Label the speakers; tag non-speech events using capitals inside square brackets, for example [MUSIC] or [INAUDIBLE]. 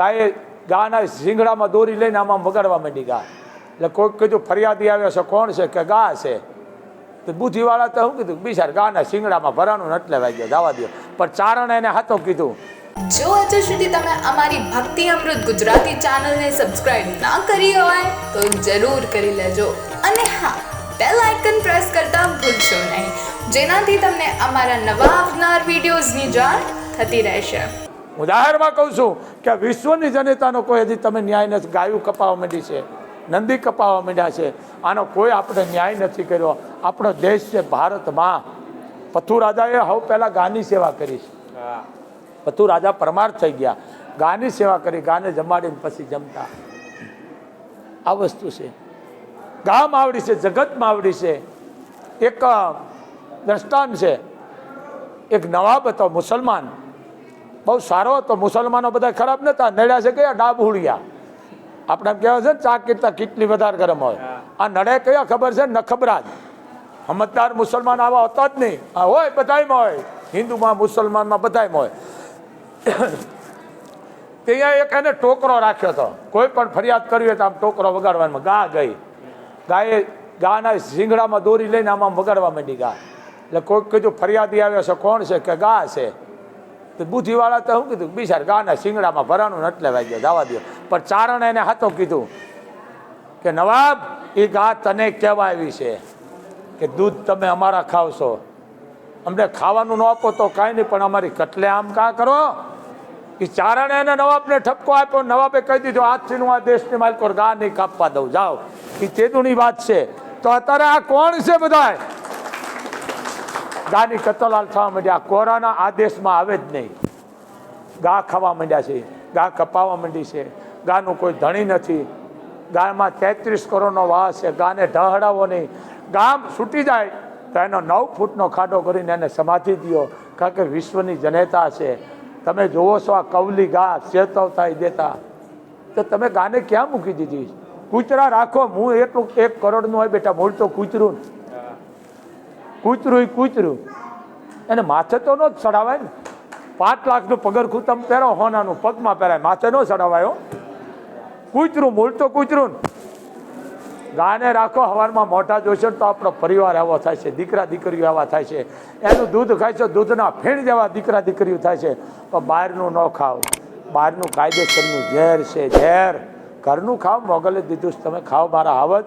Speaker 1: ગાયે, ગાના શિંગડામાં દોરી લઈને આમાં વગાડવા માંડી ગા. એટલે કોઈક કીધું, ફરિયાદી આવ્યો છે, કોણ છે? કે, ગા છે. તો બુદ્ધિવાળા તો શું કીધું, બિચાર ગાના શિંગડામાં ભરાણું એટલે વાગ્યો દાવા દો પણ ચારણ એને હાથો કીધું.
Speaker 2: જો હજુ સુધી તમે અમારી ભક્તિ અમૃત ગુજરાતી ચેનલને સબસ્ક્રાઇબ ના કરી હોય, તો જરૂર કરી લેજો. અને હા બેલ આઇકન પ્રેસ કરતા ભૂલશો નહીં, જેનાથી તમને અમારા નવા આવનાર વિડીયોઝની જાણ થતી રહેશે.
Speaker 1: ઉદાહરણમાં કહું છું કે વિશ્વની જનતાનો કોઈ હજી તમે ન્યાય નથી ગાયું કપાવા માંડી છે નંદી કપાવા માંડ્યા છે આનો કોઈ આપણે ન્યાય નથી કર્યો. આપણો દેશ છે ભારતમાં. પથુ રાજાએ હવે પહેલાં ગાની સેવા કરી છે. પથુ રાજા પરમાર થઈ ગયા. ગાની સેવા કરી ગાને જમાડીને પછી જમતા. આ વસ્તુ છે. ગા માવડી છે જગત માવડી છે. એક દ્રષ્ટાંત છે. એક નવાબ હતો મુસલમાન. બહુ સારો હતો. મુસલમાનો બધા ખરાબ નતા. નડ્યા છે કયા? ડાબુડિયા. આપણે એમ કહેવાય છે ને ચા કીટતા કીટલી વધારે ગરમ હોય. આ નડે કયા ખબર છે? નખબરાજ. સમજદાર મુસલમાન આવા હોતા જ નહીં. આ હોય બધાયમાં હોય. હિન્દુમાં મુસલમાનમાં બધાયમાં હોય. [COUGHS] ત્યાં એક એને ટોકરો રાખ્યો હતો. કોઈ પણ ફરિયાદ કરવી હોય તો આમ ટોકરો વગાડવામાં ગા ગઈ. ગાયે ગાના શીંગડામાં દોરી લઈને આમ આમ વગાડવા માંડી ગા. એટલે કોઈક કીધું ફરિયાદી આવ્યો છે કોણ છે? કે ગા છે. તો બુદ્ધિવાળા તો શું કીધું? બિચાર ગાના શિંગડામાં ભરાણું એટલે વાગ્યો, જવા દો પણ ચારણ એને હાથો કીધું કે, નવાબ એ ગા તને કહેવા આવી છે કે દૂધ તમે અમારા ખાવશો. અમને ખાવાનું ન આપો તો કાંઈ નહીં, પણ અમારી કટલે આમ કાં કરો? એ ચારણે એને નવાબને ઠપકો આપ્યો, નવાબે કહી દીધું, આજથી હું આ દેશની માલિકો ગા નહીં કાપવા દઉં. જાઓ. એ તેદુની વાત છે. તો અત્યારે આ કોણ છે બધાય? ગાની કતલાલ થવા માંડ્યા. કોરાના આદેશમાં આવે જ નહીં. ગા ખાવા માંડ્યા છે. ગા કપાવા માંડી છે. ગાનું કોઈ ધણી નથી. ગામાં તેત્રીસ કરોડનો વાસ છે. ગાને ઢહડાવો નહીં. ગામ છૂટી જાય તો એનો નવ ફૂટનો ખાડો કરીને એને સમાધિ દો કારણ કે વિશ્વની જનેતા છે. તમે જોવો છો આ કવલી ગા ચેતવતા દેતા. તો તમે ગાને ક્યાં મૂકી દીધી? કૂતરા રાખો. હું એટલું એક કરોડનું હોય બેટા. મૂળ તો કૂતરું. કૂતરું કૂતરું. એને માથે તો ન જ ચડાવાય ને. પાંચ લાખનું પગરખું તમે પહેરો, હોનાનું પગમાં પહેરાય. માથે ન ચડાવાયો કૂતરું, મૂળ તો કૂતરું. ગાને રાખો, હવારમાં મોટા જોશે તો આપણો પરિવાર આવો થાય છે. દીકરા, દીકરીઓ આવા થાય છે. એનું દૂધ ખાય છે, દૂધના ફેણ જેવા દીકરા, દીકરીઓ થાય છે. પણ બહારનું ન ખાવ. બહારનું કાયદેસરનું ઝેર છે, ઝેર. ઘરનું ખાવ, મોગલે દીધું તમે ખાવ, મારા આવત